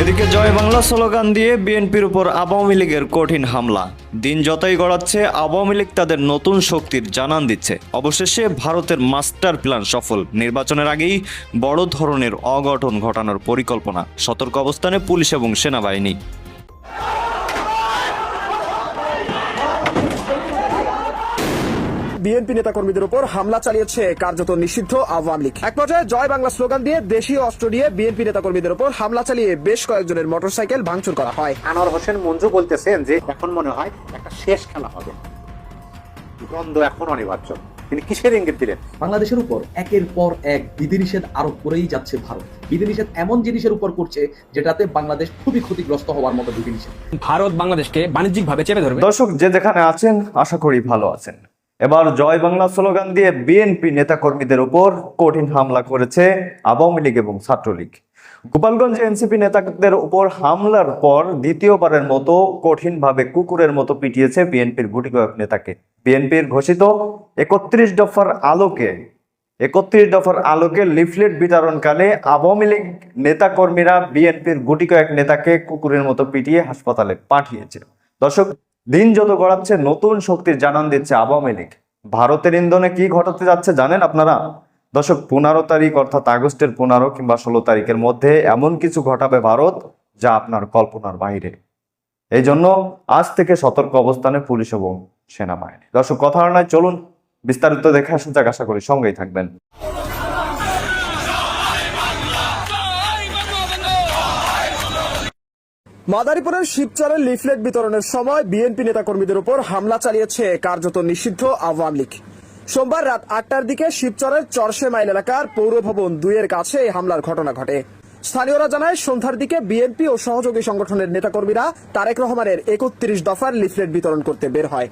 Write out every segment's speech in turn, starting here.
এদিকে জয় বাংলা স্লোগান দিয়ে বিএনপির উপর আওয়ামী লীগের কঠিন হামলা। দিন যতই গড়াচ্ছে, আওয়ামী লীগ তাদের নতুন শক্তির জানান দিচ্ছে। অবশেষে ভারতের মাস্টার প্ল্যান সফল। নির্বাচনের আগেই বড় ধরনের অঘটন ঘটানোর পরিকল্পনা। সতর্ক অবস্থানে পুলিশ এবং সেনাবাহিনী। বিএনপি নেতাকর্মীদের উপর হামলা চালিয়েছে কার্যত নিষিদ্ধ আওয়ামী লীগ। এক পর্যায়ে জয় বাংলা স্লোগান দিয়ে দেশীয় অস্ত্র দিয়ে বিএনপি নেতাকর্মীদের উপর হামলা চালিয়ে বেশ কয়েকজনের মোটরসাইকেল ভাঙচুর করা হয়। আনোয়ার হোসেন মঞ্জু বলতেছেন যে এখন মনে হয় একটা শেষ খেলা হবে। দ্বন্দ্ব এখন অনিবার্য। তিনি কিসের ইঙ্গিত দিলেন? বাংলাদেশের উপর একের পর এক বিধিনিষেধ আরোপ করেই যাচ্ছে ভারত। বিধিনিষেধ এমন জিনিসের উপর করছে যেটাতে বাংলাদেশ খুবই ক্ষতিগ্রস্ত হওয়ার মতো বিধিনিষেধ। ভারত বাংলাদেশকে বাণিজ্যিকভাবে চেপে ধরবে। দর্শক যে যেখানে আছেন আশা করি ভালো আছেন। এবার জয় বাংলা স্লোগান দিয়ে বিএনপি নেতাকর্মীদের উপর কঠিন হামলা করেছে আওয়ামী লীগ এবং ছাত্রলীগ। গোপালগঞ্জ এনসিপি নেতাদের উপর হামলার পর দ্বিতীয়বারের মতো কঠিনভাবে কুকুরের মতো পিটিয়েছে বিএনপির গুটি কয়েক নেতাকে। বিএনপির ঘোষিত একত্রিশ দফার আলোকে, একত্রিশ দফার আলোকে লিফলেট বিতরণকালে আওয়ামী লীগ নেতাকর্মীরা বিএনপির গুটি কয়েক নেতাকে কুকুরের মতো পিটিয়ে হাসপাতালে পাঠিয়েছে দর্শক দিন যত গড়াচ্ছে, নতুন শক্তির জানান দিচ্ছে আওয়ামী লীগ। ভারতের ইন্ধনে কি ঘটাতে যাচ্ছে জানেন আপনারা? দশক পনেরো তারিখ অর্থাৎ আগস্টের পনেরো কিংবা ষোলো তারিখের মধ্যে এমন কিছু ঘটাবে ভারত যা আপনার কল্পনার বাইরে। এই জন্য আজ থেকে সতর্ক অবস্থানে পুলিশ এবং সেনাবাহিনী। দর্শক, কথা নয়, চলুন বিস্তারিত দেখে আসা যাক, আশা করি সঙ্গেই থাকবেন। মাদারীপুরের শিবচরের লিফলেট বিতরণের সময় বিএনপি নেতাকর্মীদের উপর হামলা চালিয়েছে কার্যত নিষিদ্ধ আওয়ামী লীগ। সোমবার রাত আটটার দিকে শিবচরের চরশে মাইল এলাকার পৌরভবন দুইয়ের কাছে এই হামলার ঘটনা ঘটে। স্থানীয়রা জানায়, সন্ধ্যার দিকে বিএনপি ও সহযোগী সংগঠনের নেতাকর্মীরা তারেক রহমানের একত্রিশ দফার লিফলেট বিতরণ করতে বের হয়।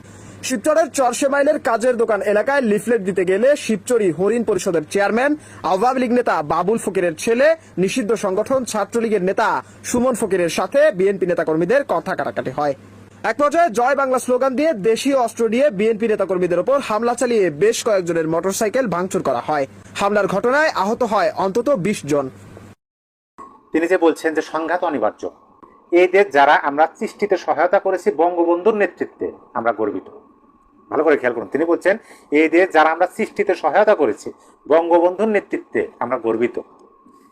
শিবচরের চরশে মাইলের কাজের দোকান এলাকায় লিফলেট দিতে গেলে শিবচরি হরিণ পরিষদের চেয়ারম্যান, আওয়ামী লীগ নেতা বাবুল ফকিরের ছেলে, নিষিদ্ধ সংগঠন ছাত্রলীগের নেতা সুমন ফকিরের সাথে বিএনপি নেতাকর্মীদের কথা কাটাকাটি হয়। এক পর্যায়ে জয় বাংলা স্লোগান দিয়ে দেশীয় অস্ত্র দিয়ে বিএনপি নেতাকর্মীদের উপর হামলা চালিয়ে বেশ কয়েকজনের মোটরসাইকেল ভাঙচুর করা হয়। হামলার ঘটনায় আহত হয় অন্তত বিশ জন। তিনি যে বলছেন যে সংঘাত অনিবার্য। এই দেশ যারা, আমরা সৃষ্টিতে সহায়তা করেছি বঙ্গবন্ধুর নেতৃত্বে, আমরা গর্বিত। ভালো করে খেয়াল করুন। তিনি বলছেন, এই দেশ যারা আমরা সৃষ্টিতে সহায়তা করেছি, বঙ্গবন্ধুর নেতৃত্বে আমরা গর্বিত।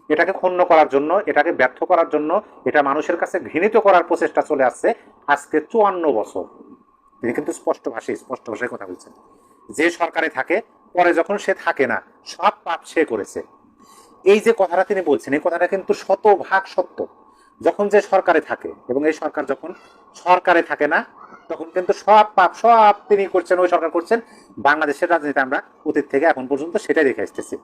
এটাকে ক্ষুণ্ণ করার জন্য, এটাকে ব্যর্থ করার জন্য, এটা মানুষের কাছে ঘৃণিত করার প্রচেষ্টা চলে আসছে আজকে চুয়ান্ন বছর। তিনি কিন্তু স্পষ্ট ভাষায় স্পষ্ট ভাষায় কথা বলছেন। যে সরকারে থাকে, পরে যখন সে থাকে না, সব পাপ সে করেছে। এই যে কথাটা তিনি বলছেন, এই কথাটা কিন্তু শতভাগ সত্য। যখন যে সরকারে থাকে, এবং এই সরকার যখন সরকারে থাকে না তখন কিন্তু সব পাপ, সব তিনি করছেন, ওই সরকার করছেন। বাংলাদেশের রাজনীতি আমরা অতীত থেকে এখন পর্যন্ত সেটাই দেখে আসতেছি।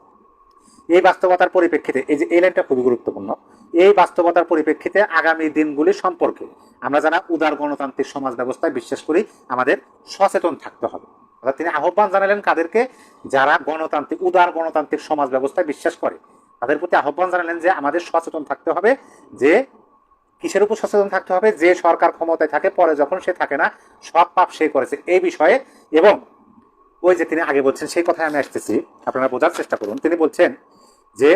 এই বাস্তবতার পরিপ্রেক্ষিতে, এই যে এই লাইনটা খুবই গুরুত্বপূর্ণ, এই বাস্তবতার পরিপ্রেক্ষিতে আগামী দিনগুলি সম্পর্কে আমরা যারা উদার গণতান্ত্রিক সমাজ ব্যবস্থায় বিশ্বাস করি, আমাদের সচেতন থাকতে হবে। অর্থাৎ তিনি আহ্বান জানালেন কাদেরকে, যারা গণতান্ত্রিক, উদার গণতান্ত্রিক সমাজ ব্যবস্থায় বিশ্বাস করে, তাদের প্রতি আহ্বান জানালেন যে আমাদের সচেতন থাকতে হবে যে কিসের উপর সচেতন থাকতে হবে? যে সরকার ক্ষমতায় থাকে, পরে যখন সে থাকে না, সব পাপ সে করেছে। এই বিষয়ে এবং ওই যে তিনি আগে বলছেন, সেই কথায় আমি আসতেছি, আপনারা বোঝার চেষ্টা করুন। তিনি বলছেন যে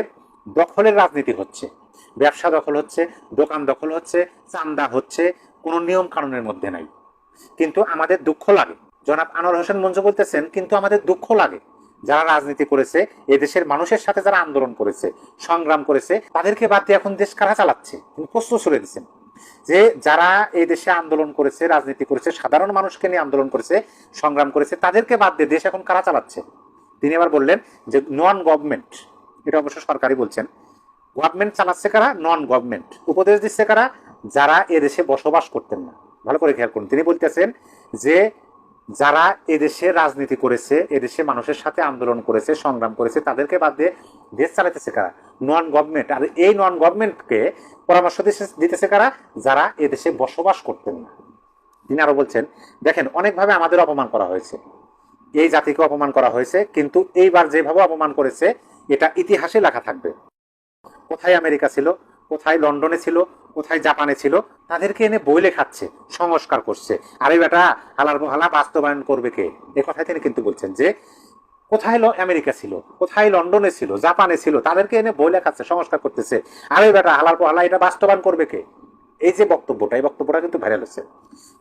দখলের রাজনীতি হচ্ছে, ব্যবসা দখল হচ্ছে, দোকান দখল হচ্ছে, চান্দা হচ্ছে, কোনো নিয়ম কানুনের মধ্যে নাই। কিন্তু আমাদের দুঃখ লাগে। জনাব আনোয়ার হোসেন মঞ্জু বলতেছেন, কিন্তু আমাদের দুঃখ লাগে। যারা রাজনীতি করেছে, এদেশের মানুষের সাথে যারা আন্দোলন করেছে, সংগ্রাম করেছে, তাদেরকে বাদ দিয়ে এখন দেশ কারা চালাচ্ছে? তিনি প্রশ্ন ছড়ে দিচ্ছেন যে যারা এই দেশে আন্দোলন করেছে, রাজনীতি করেছে, সাধারণ মানুষকে নিয়ে আন্দোলন করেছে, সংগ্রাম করেছে, তাদেরকে বাদ দিয়ে দেশ এখন কারা চালাচ্ছে? তিনি আবার বললেন যে নন গভর্নমেন্ট এটা অবশ্য সরকারই বলছেন গভর্নমেন্ট চালাচ্ছে কারা? নন গভর্নমেন্ট উপদেশ দিচ্ছে কারা? যারা এদেশে বসবাস করতেন না। ভালো করে খেয়াল করুন। তিনি বলতেছেন যে যারা এদেশে রাজনীতি করেছে, এদেশে মানুষের সাথে আন্দোলন করেছে, সংগ্রাম করেছে, তাদেরকে বাদ দিয়ে দেশ চালাইতেছে কারা? Non government. আর এই নন গভর্নমেন্টকে পরামর্শ দিতেছে- দিতেছে কারা? যারা এদেশে বসবাস করতেন না। তিনি আরও বলছেন, দেখেন, অনেকভাবে আমাদের অপমান করা হয়েছে। এই জাতিকে অপমান করা হয়েছে, কিন্তু এইবার যেভাবে অপমান করেছে, এটা ইতিহাসে লেখা থাকবে। কোথায় আমেরিকা ছিল? কোথায় লন্ডনে ছিল? কোথায় জাপানে ছিল? তাদেরকে এনে বইলে খাচ্ছে, সংস্কার করছে। আরে বেটা, হালার হালা বাস্তবায়ন করবে কে? এ কথাই তিনি কিন্তু বলছেন যে, কোথায় আমেরিকা ছিল? কোথায় লন্ডনে ছিল? জাপানে ছিল? তাদেরকে এনে বই লেখাচ্ছে সংস্কার করতেছে। আরে বেটা হালাল হালা এটা বাস্তবায়ন করবে কে? এই যে বক্তব্যটা, এই বক্তব্যটা কিন্তু ভাইরাল হচ্ছে।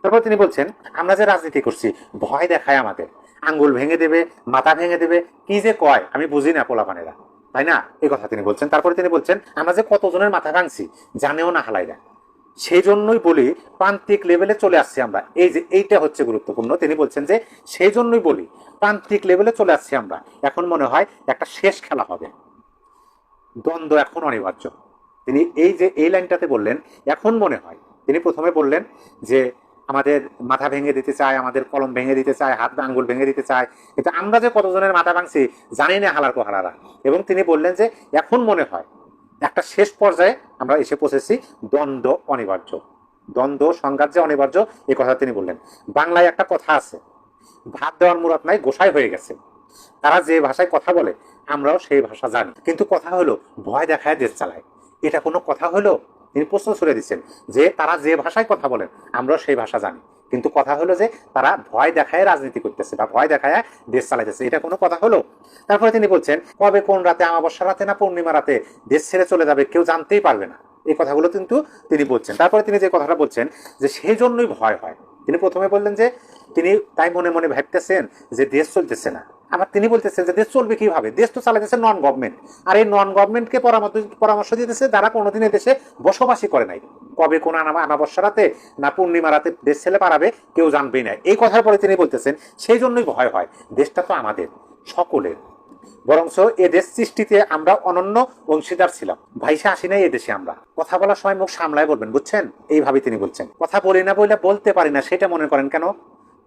তারপর তিনি বলছেন, আমরা যে রাজনীতি করছি, ভয় দেখায় আমাদের। আঙ্গুল ভেঙে দেবে, মাথা ভেঙে দেবে, কি যে কয়, আমি বুঝি না পোলাপানেরা। তাই না? এই কথা তিনি বলছেন। তারপরে তিনি বলছেন, আমরা যে কতজনের মাথা ভাঙছি, জানেও না হালাইরা। সেই জন্যই বলি প্রান্তিক লেভেলে চলে আসছি আমরা। এই যে এইটা হচ্ছে গুরুত্বপূর্ণ। তিনি বলছেন যে সেই জন্যই বলি প্রান্তিক লেভেলে চলে আসছি আমরা। এখন মনে হয় একটা শেষ খেলা হবে। দ্বন্দ্ব এখন অনিবার্য। তিনি এই যে এই লাইনটাতে বললেন, এখন মনে হয় তিনি প্রথমে বললেন যে আমাদের মাথা ভেঙে দিতে চায়, আমাদের কলম ভেঙে দিতে চায়, হাত আঙ্গুল ভেঙে দিতে চায়। কিন্তু আমরা যে কতজনের মাথা ভাঙছি জানি না হালার হালারা এবং তিনি বললেন যে এখন মনে হয় একটা শেষ পর্যায়ে আমরা এসে পৌঁছেছি দ্বন্দ্ব অনিবার্য। দ্বন্দ্ব, সংঘাত যে অনিবার্য এই কথা তিনি বললেন। বাংলায় একটা কথা আছে, ভাত দেওয়ার মুরাদ নাই, গোসাই হয়ে গেছে। তারা যে ভাষায় কথা বলে, আমরাও সেই ভাষা জানি। কিন্তু কথা হলো, ভয় দেখায় দেশ চালায়। এটা কোনো কথা হলো? তিনি প্রশ্ন ছুড়ে দিচ্ছেন যে, তারা যে ভাষায় কথা বলেন, আমরাও সেই ভাষা জানি। কিন্তু কথা হলো যে তারা ভয় দেখায় রাজনীতি করতেছে বা ভয় দেখায় দেশ চালাইতেছে। এটা কোনো কথা হলো? তারপরে তিনি বলছেন, কবে কোন রাতে আমাবস্যা রাতে না পূর্ণিমা রাতে দেশ ছেড়ে চলে যাবে কেউ জানতেই পারবে না? এই কথাগুলো কিন্তু তিনি বলছেন। তারপরে তিনি যে কথাটা বলছেন যে সেই জন্যই ভয় হয়। তিনি প্রথমে বললেন যে তিনি তাই মনে মনে ভাবতেছেন যে দেশ চলতেছে না। আবার তিনি বলতেছেন যে দেশ চলবে কীভাবে? দেশ তো চালাইতেছে নন গভর্নমেন্ট আর এই নন গভর্নমেন্টকে পরামর্শ পরামর্শ দিতেছে যারা কোনোদিন দেশে বসবাসই করে নাই। কবে কোন আনা রাতে না পূর্ণিমা রাতে দেশ ছেলে পারাবে কেউ জানবেই না। এই কথার পরে তিনি বলতেছেন, সেই জন্যই ভয় হয়। দেশটা তো আমাদের, সকলের। বরঞ্চ এ দেশ সৃষ্টিতে আমরা অনন্য অংশীদার ছিলাম। ভাইসা আসি নাই এদেশে আমরা। কথা বলার সময় মুখ সামলায় বলবেন, বুঝছেন? এইভাবে তিনি বলছেন। কথা বলি না বলে বলতে পারি না, সেটা মনে করেন কেন?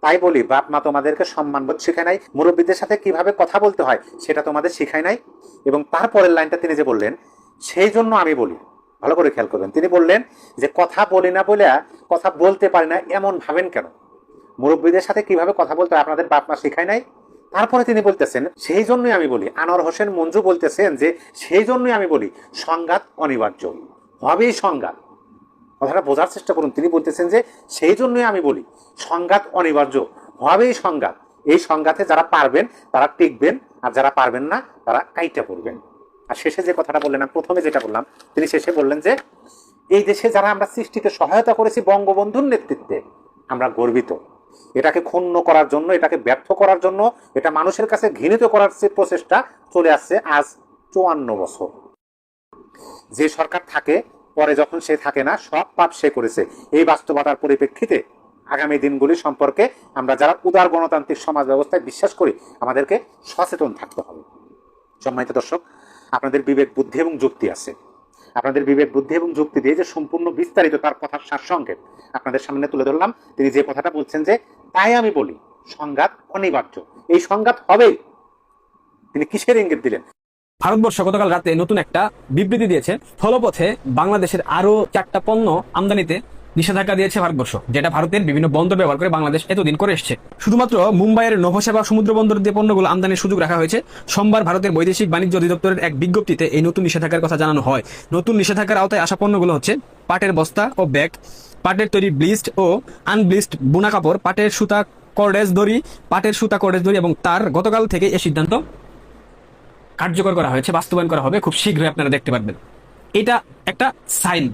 তাই বলি, বাপ মা তোমাদেরকে সম্মানবোধ শেখায় নাই। মুরব্বীদের সাথে কীভাবে কথা বলতে হয় সেটা তোমাদের শেখায় নাই। এবং তারপরের লাইনটা তিনি যে বললেন, সেই জন্য আমি বলি, ভালো করে খেয়াল করবেন। তিনি বললেন যে, কথা বলি না বলে কথা বলতে পারি না, এমন ভাবেন কেন? মুরব্বীদের সাথে কীভাবে কথা বলতে হয় আপনাদের বাপ মা শেখায় নাই? তারপরে তিনি বলতেছেন, সেই জন্যই আমি বলি, আনোয়ার হোসেন মঞ্জু বলতেছেন যে, সেই জন্যই আমি বলি, সংঘাত অনিবার্য। হবেই সংঘাত। কথাটা বোঝার চেষ্টা করুন। তিনি বলতেছেন যে, সেই জন্যই আমি বলি, সংঘাত অনিবার্য। হবেই সংঘাত। এই সংঘাতে যারা পারবেন, তারা টিকবেন, আর যারা পারবেন না, তারা কাইটা পড়বেন। আর শেষে যে কথাটা বললেন, আমি প্রথমে যেটা বললাম, তিনি শেষে বললেন যে, এই দেশে যারা আমরা সৃষ্টিতে সহায়তা করেছি বঙ্গবন্ধুর নেতৃত্বে, আমরা গর্বিত। এটাকে ক্ষুণ্ণ করার জন্য, এটাকে ব্যর্থ করার জন্য, এটা মানুষের কাছে ঘৃণিত করার যে প্রচেষ্টা চলে আসছে আজ চুয়ান্ন বছর। যে সরকার থাকে পরে যখন সে থাকে না, সব পাপ সে করেছে। এই বাস্তবতার পরিপ্রেক্ষিতে আগামী দিনগুলি সম্পর্কে আমরা যারা উদার গণতান্ত্রিক সমাজ ব্যবস্থায় বিশ্বাস করি, আমাদেরকে সচেতন থাকতে হবে। সম্মানিত দর্শক, আপনাদের বিবেক, বুদ্ধি এবং যুক্তি আছে। আপনাদের বিবেক, বুদ্ধি এবং যুক্তি দিয়ে যে সম্পূর্ণ বিস্তারিত তার কথার সারসংক্ষেপ আপনাদের সামনে তুলে ধরলাম। তিনি যে কথাটা বলছেন যে, তাই আমি বলি, সংঘাত অনিবার্য। এই সংঘাত হবেই। তিনি কিসের ইঙ্গিত দিলেন? ভারতবর্ষ গতকাল রাতে নতুন একটা বিবৃতি দিয়েছে। স্থলপথে বাংলাদেশের আরও চারটা পণ্য আমদানিতে নিষেধাজ্ঞা দিয়েছে ভারতবর্ষ, যেটা ভারতের বিভিন্ন বন্দর ব্যবহার করে বাংলাদেশ এতদিন করে এসছে। শুধুমাত্র মুম্বাইয়ের নভোসেবা সমুদ্র বন্দর দিয়ে পণ্যগুলো আমদানির সুযোগ রাখা হয়েছে। সোমবার ভারতের বৈদেশিক বাণিজ্য অধিদপ্তরের এক বিজ্ঞপ্তিতে এই নতুন নিষেধাজ্ঞার কথা জানানো হয়। নতুন নিষেধাজ্ঞার আওতায় আসা পণ্যগুলো হচ্ছে পাটের বস্তা ও ব্যাগ, পাটের তৈরি ব্লিস্ট ও আনব্লিস্ট বুনা কাপড়, পাটের সুতা কর্ডেজ দড়ি, পাটের সুতা কর্ডেজ দড়ি এবং তার গতকাল থেকে এই সিদ্ধান্ত কার্যকর করা হয়েছে, বাস্তবায়ন করা হবে, খুব শীঘ্রই আপনারা দেখতে পারবেন। এটা একটা সাইন।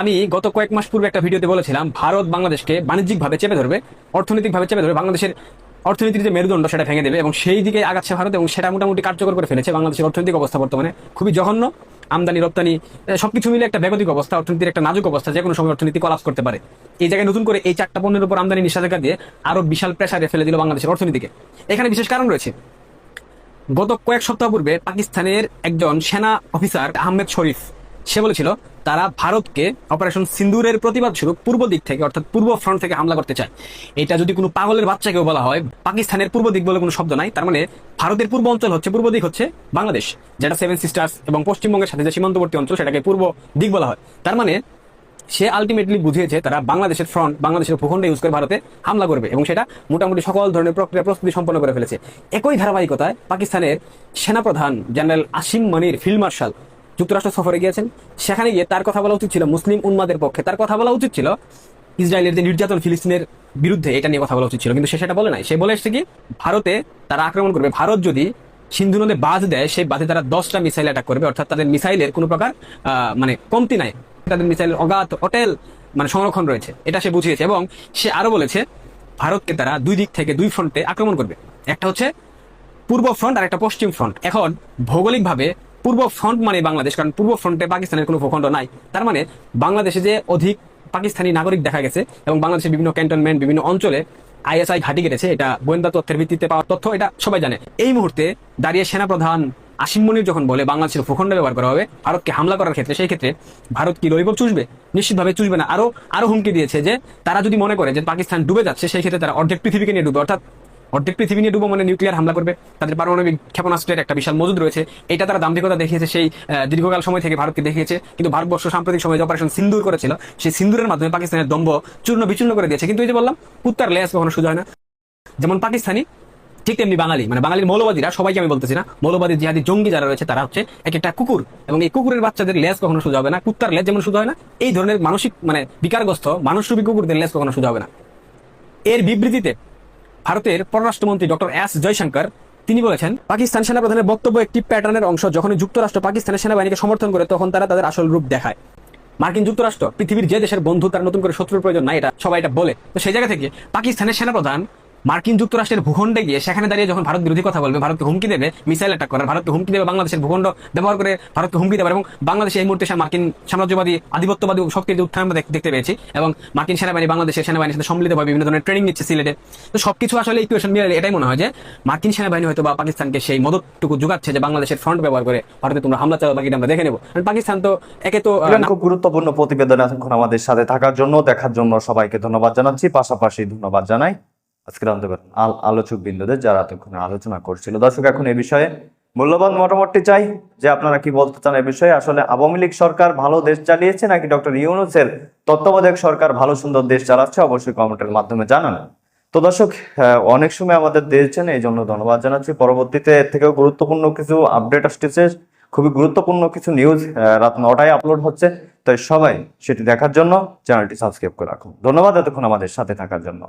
আমি গত কয়েক মাস পূর্বে একটা ভিডিওতে বলেছিলাম, ভারত বাংলাদেশকে বাণিজ্যিকভাবে চেপে ধরবে, অর্থনৈতিকভাবে চেপে ধরবে, বাংলাদেশের অর্থনীতির যে মেরুদণ্ড সেটা ভেঙে দেবে এবং সেই দিকে আগাচ্ছে ভারত এবং সেটা মোটামুটি কার্যকর করে ফেলেছে। বাংলাদেশের অর্থনৈতিক অবস্থা বর্তমানে খুবই জঘন্য। আমদানি, রপ্তানি সবকিছু মিলে একটা বেগতিক অবস্থা, অর্থনীতির একটা নাজুক অবস্থা যে কোনো সময় অর্থনীতি কলাপস করতে পারে। এই জায়গায় নতুন করে এই চারটা পণ্যের উপর আমদানি নিষেধাজ্ঞা দিয়ে আরও বিশাল প্রেসারে ফেলে দিল বাংলাদেশের অর্থনীতিকে। এখানে বিশেষ কারণ রয়েছে গত কয়েক সপ্তাহ পূর্বে পাকিস্তানের একজন সেনা অফিসার আহমেদ শরীফ, সে বলেছিল, তারা ভারতকে অপারেশন সিন্দুরের প্রতিবাদ স্বরূপ পূর্ব দিক থেকে, অর্থাৎ পূর্ব ফ্রন্ট থেকে হামলা করতে চায়। এটা যদি কোনো পাগলের বাচ্চাকেও বলা হয়, পাকিস্তানের পূর্ব দিক বলে কোনো শব্দ নাই, তার মানে ভারতের পূর্ব অঞ্চল হচ্ছে, পূর্ব দিক হচ্ছে বাংলাদেশ, যেটা সেভেন সিস্টার্স এবং পশ্চিমবঙ্গের সাথে যে সীমান্তবর্তী অঞ্চল, সেটাকে পূর্ব দিক বলা হয়। তার মানে সে আলটিমেটলি বুঝিয়েছে তারা বাংলাদেশের ফ্রন্ট বাংলাদেশের ভূখণ্ড ইউজ করে ভারতে হামলা করবে এবং সেটা মোটামুটি সকল ধরনের প্রক্রিয়া, প্রস্তুতি সম্পন্ন করে ফেলেছে। একই ধারাবাহিকতায় পাকিস্তানের সেনাপ্রধান general Asim Munir field marshal যুক্তরাষ্ট্র সফরে গিয়েছেন। সেখানে গিয়ে তার কথা বলা উচিত ছিল মুসলিম উন্মাদের পক্ষে। তার কথা বলা উচিত ছিল ইসরায়েলের যে নির্যাতন ফিলিস্তিনের বিরুদ্ধে, এটা নিয়ে কথা বলা উচিত ছিল। কিন্তু সে সেটা বলে নাই। সে বলে এসেছে কি, ভারতে তারা আক্রমণ করবে। ভারত যদি সিন্ধু নদে বাঁধ দেয়, সেই বাঁধে তারা দশটা মিসাইল অ্যাটাক করবে। অর্থাৎ তাদের মিসাইলের কোনো প্রকার মানে কমতি নাই। তাদের মিসাইলের অগাধ হোটেল মানে সংরক্ষণ রয়েছে। এটা সে বুঝিয়েছে এবং সে আরও বলেছে, ভারতকে তারা দুই দিক থেকে, দুই ফ্রন্টে আক্রমণ করবে। একটা হচ্ছে পূর্ব ফ্রন্ট আর একটা পশ্চিম ফ্রন্ট এখন ভৌগোলিকভাবে পূর্ব ফ্রন্ট মানে বাংলাদেশ, কারণ পূর্ব ফ্রন্টে পাকিস্তানের কোনো ভূখণ্ড নাই। তার মানে বাংলাদেশে যে অধিক পাকিস্তানি নাগরিক দেখা গেছে এবং বাংলাদেশের বিভিন্ন ক্যান্টনমেন্ট বিভিন্ন অঞ্চলে আইএসআই ঘাঁটি কেটেছে, এটা গোয়েন্দা তথ্যের ভিত্তিতে পাওয়া তথ্য, এটা সবাই জানে। এই মুহূর্তে দাঁড়িয়ে সেনাপ্রধান আসিম মনির যখন বলে বাংলাদেশের ভূখণ্ড ব্যবহার করা হবে, ভারতকে হামলা করার ক্ষেত্রে সেই ক্ষেত্রে ভারত কি লরিপপ চুষবে? নিশ্চিতভাবে চুষবে না। আরও আরও হুমকি দিয়েছে যে তারা যদি মনে করে যে পাকিস্তান ডুবে যাচ্ছে, সেই ক্ষেত্রে তারা অর্ধেক পৃথিবীকে নিয়ে ডুবে অর্থাৎ অর্ধেক পৃথিবী নিয়ে ডুবো মানে নিউক্লিয়ার হামলা করবে। তাদের পারমাণবিক ক্ষেপণাস্ত্রের একটা বিশাল মজুদ রয়েছে। এটা তারা দাম্ভিকতা দেখিয়েছে সেই দীর্ঘকাল সময় থেকে ভারতকে দেখিয়েছে। কিন্তু ভারতবর্ষ সাম্প্রতিক সময় যে অপারেশন সিন্দুর করেছিল, সেই সিন্দুরের মাধ্যমে পাকিস্তানের দম্ভ চূর্ণ বিচূর্ণ করে দিয়েছে। কিন্তু এই যে বললাম, কুত্তার লেস কখনো সোজা হয় না। যেমন পাকিস্তানি ঠিক তেমনি বাঙালি মানে বাঙালির মৌলবাদীরা, সবাইকে আমি বলতেছি না, মৌলবাদী জিহাদি জঙ্গি যারা রয়েছে, তারা হচ্ছে এক একটা কুকুর এবং এই কুকুরের বাচ্চাদের লেজ কখনো সোজা হবে না, কুত্তার লেজ যেমন সোজা হয় না, এই ধরনের মানসিক মানে বিকারগ্রস্ত মানুষরূপী কুকুরদের লেজ কখনো সোজা হবে না। এর বিবৃতিতে ভারতের পররাষ্ট্রমন্ত্রী ডক্টর এস জয়শঙ্কর, তিনি বলেছেন, পাকিস্তান সেনাপ্রধানের বক্তব্য একটি প্যাটার্নের অংশ যখন যুক্তরাষ্ট্র পাকিস্তানের সেনাবাহিনীকে সমর্থন করে, তখন তারা তাদের আসল রূপ দেখায়। মার্কিন যুক্তরাষ্ট্র, পৃথিবীর যে দেশের বন্ধু, তার নতুন করে শত্রুর প্রয়োজন নাই, এটা সবাই এটা বলে। তো সেই জায়গা থেকে পাকিস্তানের সেনাপ্রধান মার্কিন যুক্তরাষ্ট্রের ভূখণ্ডে গিয়ে সেখানে দাঁড়িয়ে যখন ভারত বিরোধী কথা বলবে ভারতকে হুমকি দেবে মিসাইল অ্যাটাক করার ভারতকে হুমকি দেবে বাংলাদেশের ভূখণ্ড ব্যবহার করে ভারতকে হুমকি দেবে এবং বাংলাদেশে এই মুহূর্তে মার্কিন সাম্রাজ্যবাদী আধিপত্যবাদী শক্তির যে উত্থান আমরা দেখতে পেয়েছি এবং মার্কিন সেনাবাহিনী বাংলাদেশের সেনাবাহিনীর সাথে সম্মিলিতভাবে বিভিন্ন ধরনের ট্রেনিং নিচ্ছে সিলেটে। তো সবকিছু আসলে ইকুয়েশন মিলে এটাই মনে হয় যে মার্কিন সেনাবাহিনী হয়তো বা পাকিস্তানকে সেই মদতটুকু যোগাচ্ছে যে বাংলাদেশের ফ্রন্ট ব্যবহার করে ভারতে তোমরা হামলা চালাও বাকিটা আমরা দেখে নেব। পাকিস্তান তো একে তো খুব গুরুত্বপূর্ণ প্রতিবেদন এতক্ষণ আমাদের সাথে থাকার জন্য দেখার জন্য সবাইকে ধন্যবাদ জানাচ্ছি। পাশাপাশি ধন্যবাদ জানাই আজকের আন্দোলন আলোচক বিন্দুদের যারা এতক্ষণ আলোচনা করছিল। দর্শক, এখন এ বিষয়ে মূল্যবান মতামতটি চাই যে আপনারা কি বলতে চান এ বিষয়ে। আসলে আওয়ামী লীগ সরকার ভালো দেশ চালিয়েছে নাকি ডক্টর ইউনুসের তত্ত্বাবধায়ক সরকার ভালো সুন্দর দেশ চালাচ্ছে? অবশ্যই কমেন্টের মাধ্যমে জানান। তো দর্শক অনেক সময় আমাদের দিয়েছেন এই জন্য ধন্যবাদ জানাচ্ছি। পরবর্তীতে এর থেকেও গুরুত্বপূর্ণ কিছু আপডেট আসতেছে। খুবই গুরুত্বপূর্ণ কিছু নিউজ রাত নটায় আপলোড হচ্ছে। তাই সবাই সেটি দেখার জন্য চ্যানেলটি সাবস্ক্রাইব করে রাখুন। ধন্যবাদ এতক্ষণ আমাদের সাথে থাকার জন্য।